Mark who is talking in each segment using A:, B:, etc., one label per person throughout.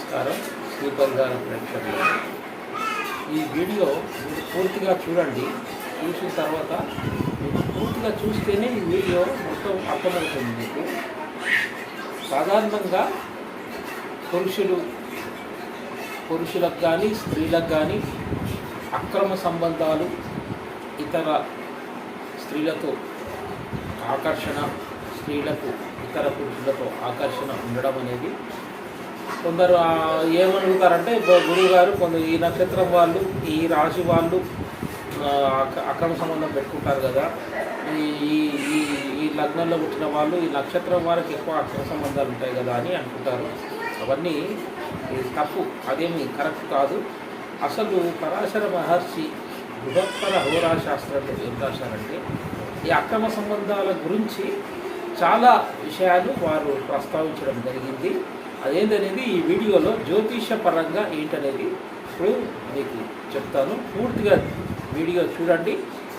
A: నమస్కారం. శ్రీ బంగారు ప్రేక్షకులు. ఈ వీడియో మీరు పూర్తిగా చూడండి. చూసిన తర్వాత మీరు పూర్తిగా చూస్తేనే ఈ వీడియో మొత్తం అర్థమవుతుంది మీకు. సాధారణంగా పురుషులు పురుషులకు కానీ స్త్రీలకు కానీ అక్రమ సంబంధాలు ఇతర స్త్రీలతో ఆకర్షణ స్త్రీలకు ఇతర పురుషులతో ఆకర్షణ ఉండడం అనేది కొందరు ఏమనుకుంటారంటే గురువు గారు కొందరు ఈ నక్షత్రం వాళ్ళు ఈ రాశి వాళ్ళు అక్రమ సంబంధం పెట్టుకుంటారు కదా. ఈ ఈ- ఈ ఈ లగ్నంలో పుట్టిన వాళ్ళు ఈ నక్షత్రం వారికి ఎక్కువ అక్రమ సంబంధాలు ఉంటాయి కదా అని అనుకుంటారు అవన్నీ తప్పు అదేమి కరెక్ట్ కాదు. అసలు పరాశర మహర్షి బృహత్తర హోరాశాస్త్రంలో ఏం రాశారంటే ఈ అక్రమ సంబంధాల గురించి చాలా విషయాలు వారు ప్రస్తావించడం జరిగింది. అదేంటనేది ఈ వీడియోలో జ్యోతిష పరంగా ఏంటనేది ఇప్పుడు మీకు చెప్తాను. పూర్తిగా వీడియో చూడండి.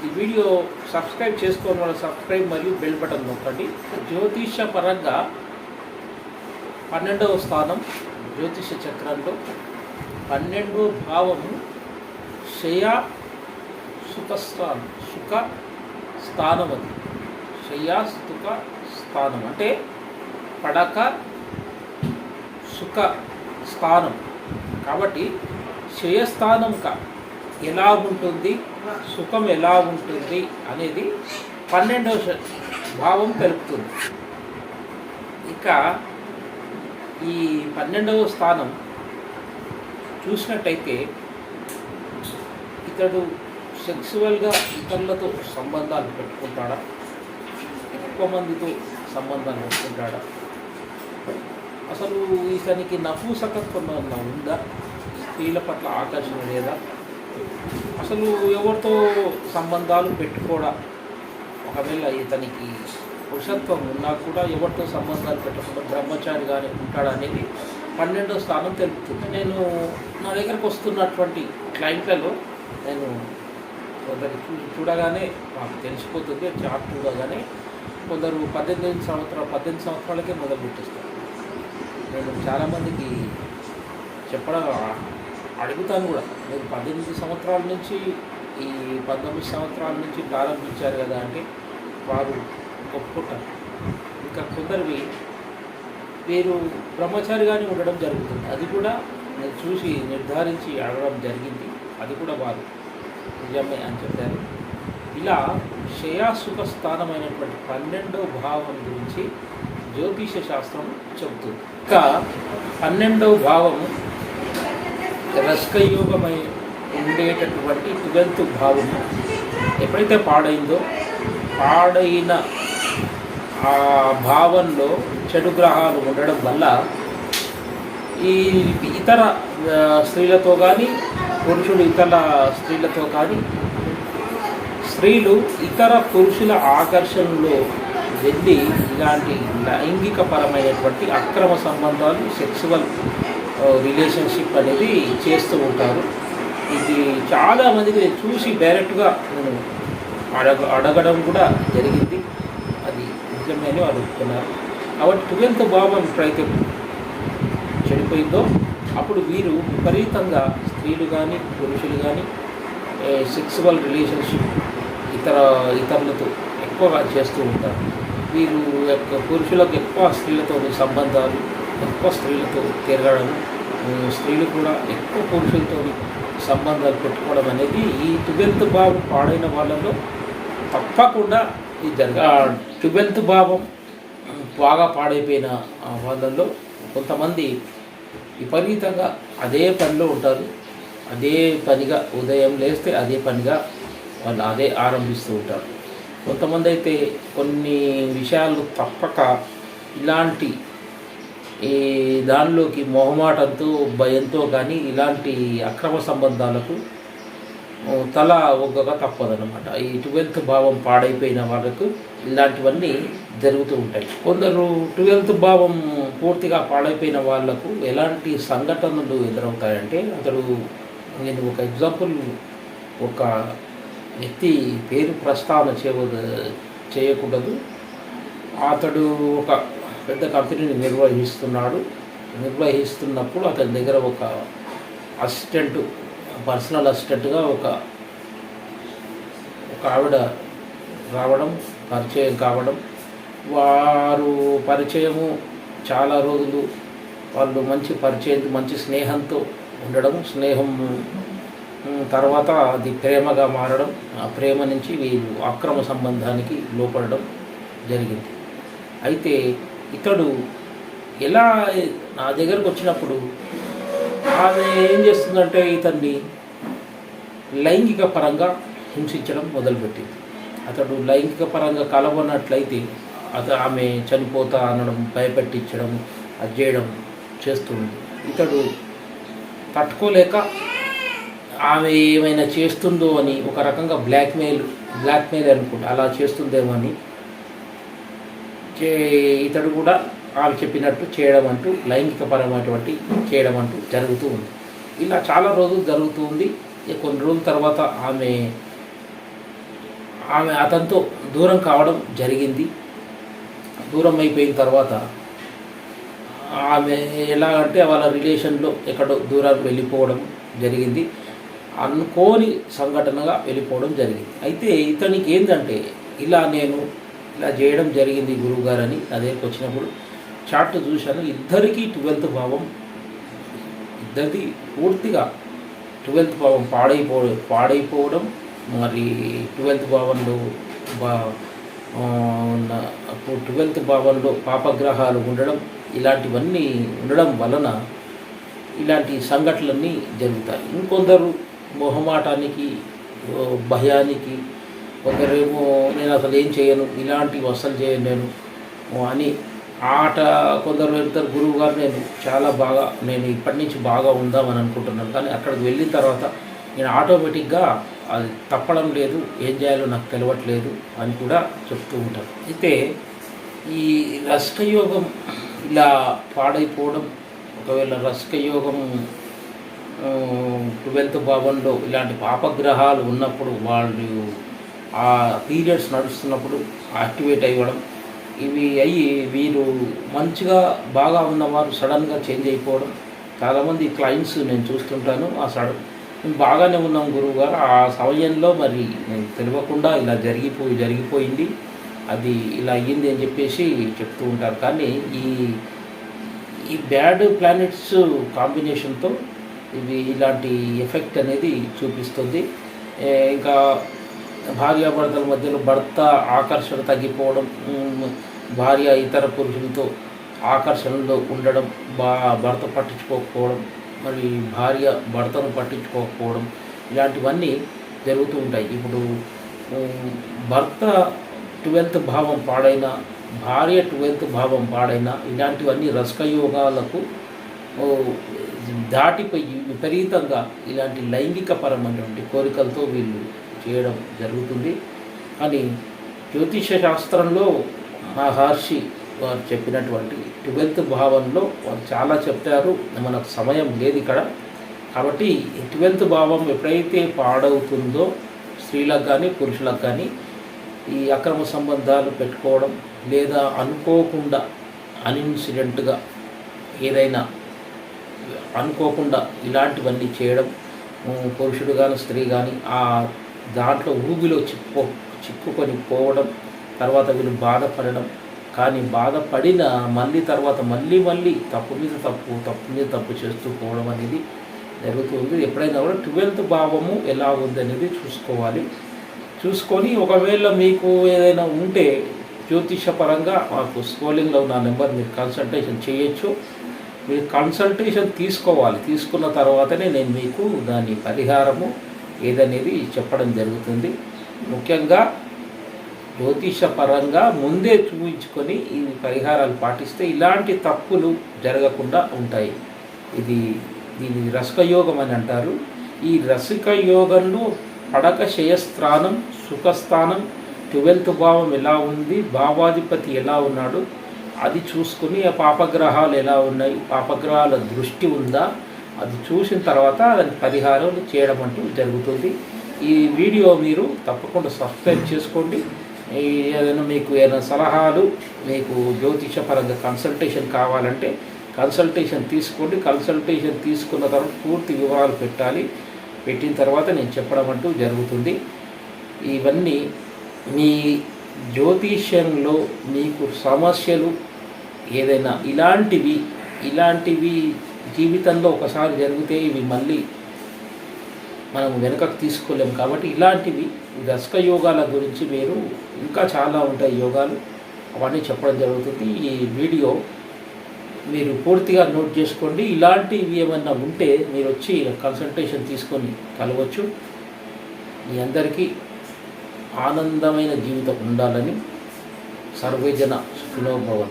A: ఈ వీడియో సబ్స్క్రైబ్ చేసుకోవడం వల్ల సబ్స్క్రైబ్ మరియు బెల్ బటన్ నొక్కండి. జ్యోతిష పరంగా పన్నెండవ స్థానం జ్యోతిష చక్రంలో పన్నెండవ భావము శయ సుఖస్థానం సుఖ స్థానం అది శయ్యా సుఖ స్థానం అంటే పడక సుఖ స్థానం. కాబట్టి క్షయస్థానం క ఎలా ఉంటుంది? సుఖం ఎలా ఉంటుంది? అనేది పన్నెండవ శ- భావం తెలుపుతుంది. ఇక ఈ పన్నెండవ స్థానం చూసినట్టయితే ఇతడు సెక్సువల్గా ఇతరులతో సంబంధాలు పెట్టుకుంటాడా? ఎక్కువ మందితో సంబంధాలు పెట్టుకుంటాడా? అసలు ఇతనికి నపూసకత్వం ఉందా? స్త్రీల పట్ల ఆకర్షణ లేదా? అసలు ఎవరితో సంబంధాలు పెట్టుకోడా? ఒకవేళ ఇతనికి పురుషత్వం ఉన్నా కూడా ఎవరితో సంబంధాలు పెట్టకుండా బ్రహ్మచారిగానే ఉంటాడా అనేది పన్నెండో స్థానం తెలుపుతుంది. నేను నా దగ్గరకు వస్తున్నటువంటి క్లయింట్లలో నేను కొందరు చూ చూడగానే మాకు తెలిసిపోతుంది చార్ట్ చూడగానే కొందరు పద్దెనిమిది సంవత్సరాలు పద్దెనిమిది సంవత్సరాలకే మొదలు పెట్టిస్తారు నేను చాలామందికి చెప్పడం అడుగుతాను కూడా. మీరు పద్దెనిమిది సంవత్సరాల నుంచి ఈ పంతొమ్మిది సంవత్సరాల నుంచి ప్రారంభించారు కదా అంటే వారు ఒప్పుకుంటారు. ఇంకా కొందరివి వీరు బ్రహ్మచారిగానే ఉండడం జరుగుతుంది. అది కూడా నేను చూసి నిర్ధారించి అడగడం జరిగింది. అది కూడా వారు నిజమే అని చెప్పారు. ఇలా క్షయాసుఖ స్థానమైనటువంటి పన్నెండో భావం గురించి జ్యోతిష శాస్త్రం చెబుతుంది. ఇంకా పన్నెండవ భావము రసకయోగమై ఉండేటటువంటి ట్వెల్త్ భావము ఎప్పుడైతే పాడైందో పాడైన ఆ భావంలో చెడు గ్రహాలు ఉండడం వల్ల ఈ ఇతర స్త్రీలతో కానీ పురుషుడు ఇతర స్త్రీలతో కానీ స్త్రీలు ఇతర పురుషుల ఆకర్షణలో వెళ్ళి ఇలాంటి లైంగికపరమైనటువంటి అక్రమ సంబంధాలు సెక్సువల్ రిలేషన్షిప్ అనేది చేస్తూ ఉంటారు. ఇది చాలామందికి నేను చూసి డైరెక్ట్గా నేను అడగ అడగడం కూడా జరిగింది. అది నిజమే అని వాళ్ళు కాబట్టి ట్వెల్త్ భావం ఎప్పుడైతే చెడిపోయిందో అప్పుడు వీరు విపరీతంగా స్త్రీలు కానీ పురుషులు కానీ సెక్సువల్ రిలేషన్షిప్ ఇతర ఇతరులతో ఎక్కువగా చేస్తూ ఉంటారు. వీరు యొక్క పురుషులకు ఎక్కువ స్త్రీలతో సంబంధాలు ఎక్కువ స్త్రీలతో తిరగడం స్త్రీలు కూడా ఎక్కువ పురుషులతో సంబంధాలు పెట్టుకోవడం అనేది ఈ ట్వెల్త్ భావం పాడైన వాళ్ళలో తప్పకుండా ఇది జరగ ట్వెల్త్ భావం బాగా పాడైపోయిన వాళ్ళల్లో కొంతమంది విపరీతంగా అదే పనిలో ఉంటారు. అదే పనిగా ఉదయం లేస్తే అదే పనిగా వాళ్ళు అదే ఆరంభిస్తూ ఉంటారు. కొంతమంది అయితే కొన్ని విషయాలు తప్పక ఇలాంటి ఈ దానిలోకి మొహమాటంతో భయంతో కానీ ఇలాంటి అక్రమ సంబంధాలకు తల ఒగ్గగా తప్పదనమాట ఈ ట్వెల్త్ భావం పాడైపోయిన వాళ్ళకు ఇలాంటివన్నీ జరుగుతూ ఉంటాయి. కొందరు ట్వెల్త్ భావం పూర్తిగా పాడైపోయిన వాళ్ళకు ఎలాంటి సంఘటనలు ఎదురవుతాయంటే అతడు నేను ఒక ఎగ్జాంపుల్ ఒక వ్యక్తి పేరు ప్రస్తావన చేయ చేయకూడదు. అతడు ఒక పెద్ద కంపెనీని నిర్వహిస్తున్నాడు. నిర్వహిస్తున్నప్పుడు అతని దగ్గర ఒక అసిస్టెంట్ పర్సనల్ అసిస్టెంట్గా ఒక ఒక ఆవిడ రావడం పరిచయం కావడం. వారు పరిచయము చాలా రోజులు. వాళ్ళు మంచి పరిచయం మంచి స్నేహంతో ఉండడం స్నేహం తర్వాత అది ప్రేమగా మారడం ఆ ప్రేమ నుంచి వీళ్ళు అక్రమ సంబంధానికి లోపడడం జరిగింది. అయితే ఇతడు ఎలా నా దగ్గరకు వచ్చినప్పుడు ఆమె ఏం చేస్తుందంటే ఇతన్ని లైంగిక పరంగా హింసించడం మొదలుపెట్టింది. అతడు లైంగిక పరంగా కలవనట్లయితే అత ఆమె చనిపోతా అనడం భయపెట్టించడం అది చేయడం చేస్తుంది. ఇతడు తట్టుకోలేక ఆమె ఏమైనా చేస్తుందో అని ఒక రకంగా బ్లాక్మెయిల్ బ్లాక్మెయిల్ అనుకుంటా. అలా చేస్తుందేమో అని చే ఇతడు కూడా ఆమె చెప్పినట్టు చేయడం అంటూ లైంగికపరమైనటువంటి చేయడం అంటూ జరుగుతూ ఉంది. ఇలా చాలా రోజులు జరుగుతూ ఉంది. కొన్ని రోజుల తర్వాత ఆమె ఆమె అతనితో దూరం కావడం జరిగింది. దూరం అయిపోయిన తర్వాత ఆమె ఎలా అంటే వాళ్ళ రిలేషన్లో ఎక్కడో దూరాలు వెళ్ళిపోవడం జరిగింది. అనుకోని సంఘటనగా వెళ్ళిపోవడం జరిగింది. అయితే ఇతనికి ఏంటంటే ఇలా నేను ఇలా చేయడం జరిగింది గురువుగారు అని నా దగ్గరికి వచ్చినప్పుడు చార్ట్ చూశాను. ఇద్దరికీ ట్వెల్త్ భావం ఇద్దరిది పూర్తిగా ట్వెల్త్ భావం పాడైపో పాడైపోవడం మరి ట్వెల్త్ భావంలో బా ట్వెల్త్ భావంలో పాపగ్రహాలు ఉండడం ఇలాంటివన్నీ ఉండడం వలన ఇలాంటి సంఘటనలన్నీ జరుగుతాయి. ఇంకొందరు మొహమాటానికి భయానికి కొందరేమో నేను అసలు ఏం చేయను ఇలాంటివి అసలు చేయను నేను. అని ఆట కొందరు వెళ్తారు గురువు గారు నేను చాలా బాగా నేను ఇప్పటి నుంచి బాగా ఉందామని అనుకుంటున్నాను. కానీ అక్కడికి వెళ్ళిన తర్వాత నేను ఆటోమేటిక్గా అది తప్పడం లేదు ఏం చేయాలో నాకు తెలియట్లేదు అని కూడా చెప్తూ ఉంటాను. అయితే ఈ రసకయోగం ఇలా పాడైపోవడం ఒకవేళ రసకయోగం ట్వెల్త్ భావంలో ఇలాంటి పాపగ్రహాలు ఉన్నప్పుడు వాళ్ళు ఆ పీరియడ్స్ నడుస్తున్నప్పుడు యాక్టివేట్ అవ్వడం ఇవి అయ్యి వీరు మంచిగా బాగా ఉన్నవారు సడన్గా చేంజ్ అయిపోవడం. చాలామంది క్లయింట్స్ నేను చూస్తుంటాను ఆ సడన్ మేము బాగానే ఉన్నాం గురువు గారు. ఆ సమయంలో మరి నేను తెలియకుండా ఇలా జరిగిపోయి జరిగిపోయింది. అది ఇలా అయ్యింది అని చెప్పేసి చెప్తూ ఉంటారు. కానీ ఈ ఈ బ్యాడ్ ప్లానెట్స్ కాంబినేషన్తో ఇవి ఇలాంటి ఎఫెక్ట్ అనేది చూపిస్తుంది. ఇంకా భార్యాభర్తల మధ్యలో భర్త ఆకర్షణ తగ్గిపోవడం భార్య ఇతర పురుషులతో ఆకర్షణలో ఉండడం బా భర్త పట్టించుకోకపోవడం మరి భార్య భర్తను పట్టించుకోకపోవడం ఇలాంటివన్నీ జరుగుతూ ఉంటాయి. ఇప్పుడు భర్త ట్వెల్త్ భావం పాడైన భార్య ట్వెల్త్ భావం పాడైన ఇలాంటివన్నీ రసకయోగాలకు దాటిపోయి విపరీతంగా ఇలాంటి లైంగికపరమైనటువంటి కోరికలతో వీళ్ళు చేయడం జరుగుతుంది. కానీ జ్యోతిష శాస్త్రంలో మహర్షి వారు చెప్పినటువంటి ట్వెల్త్ భావంలో వారు చాలా చెప్పారు మనకు సమయం లేదు ఇక్కడ. కాబట్టి ట్వెల్త్ భావం ఎప్పుడైతే పాడవుతుందో స్త్రీలకు కానీ పురుషులకు కానీ ఈ అక్రమ సంబంధాలు పెట్టుకోవడం లేదా అనుకోకుండా అన్ఇన్సిడెంట్గా ఏదైనా అనుకోకుండా ఇలాంటివన్నీ చేయడం పురుషుడు కానీ స్త్రీ కానీ ఆ దాంట్లో ఊబిలో చిక్కు చిక్కుకొని పోవడం తర్వాత వీళ్ళు బాధపడడం కానీ బాధపడిన మళ్ళీ తర్వాత మళ్ళీ మళ్ళీ తప్పు మీద తప్పు తప్పు మీద తప్పు చేస్తూ పోవడం అనేది జరుగుతుంది ఎప్పుడైనా కూడా ట్వెల్త్ భావము ఎలా ఉంది అనేది చూసుకోవాలి. చూసుకొని ఒకవేళ మీకు ఏదైనా ఉంటే జ్యోతిషపరంగా మాకు స్కోలింగ్లో నా నెంబర్ మీరు కన్సల్టేషన్ చేయొచ్చు. మీరు కన్సల్టేషన్ తీసుకోవాలి. తీసుకున్న తర్వాతనే నేను మీకు దాని పరిహారము ఏదనేది చెప్పడం జరుగుతుంది. ముఖ్యంగా జ్యోతిష పరంగా ముందే చూపించుకొని ఈ పరిహారాలు పాటిస్తే ఇలాంటి తప్పులు జరగకుండా ఉంటాయి. ఇది దీని రసకయోగం అని అంటారు. ఈ రసిక యోగంలో పడక శయస్థానం సుఖస్థానం ట్వెల్త్ భావం ఎలా ఉంది భావాధిపతి ఎలా ఉన్నాడు అది చూసుకుని ఆ పాపగ్రహాలు ఎలా ఉన్నాయి పాపగ్రహాల దృష్టి ఉందా అది చూసిన తర్వాత దాని పరిహారం చేయడం అంటూ జరుగుతుంది. ఈ వీడియో మీరు తప్పకుండా సబ్స్క్రైబ్ చేసుకోండి. ఏదైనా మీకు ఏదైనా సలహాలు మీకు జ్యోతిషపరంగా కన్సల్టేషన్ కావాలంటే కన్సల్టేషన్ తీసుకోండి. కన్సల్టేషన్ తీసుకున్న తర్వాత పూర్తి వివరాలు పెట్టాలి. పెట్టిన తర్వాత నేను చెప్పడం అంటూ జరుగుతుంది. ఇవన్నీ మీ జ్యోతిష్యంలో మీకు సమస్యలు ఏదైనా ఇలాంటివి ఇలాంటివి జీవితంలో ఒకసారి జరిగితే ఇవి మళ్ళీ మనం వెనుకకు తీసుకోలేము. కాబట్టి ఇలాంటివి దశక యోగాల గురించి మీరు ఇంకా చాలా ఉంటాయి యోగాలు. అవన్నీ చెప్పడం జరుగుతుంది. ఈ వీడియో మీరు పూర్తిగా నోట్ చేసుకోండి. ఇలాంటివి ఏమన్నా ఉంటే మీరు వచ్చి కన్సల్టేషన్ తీసుకొని కలవచ్చు. మీ అందరికీ ఆనందమైన జీవితం ఉండాలని సర్వేజన సుఖినోభవం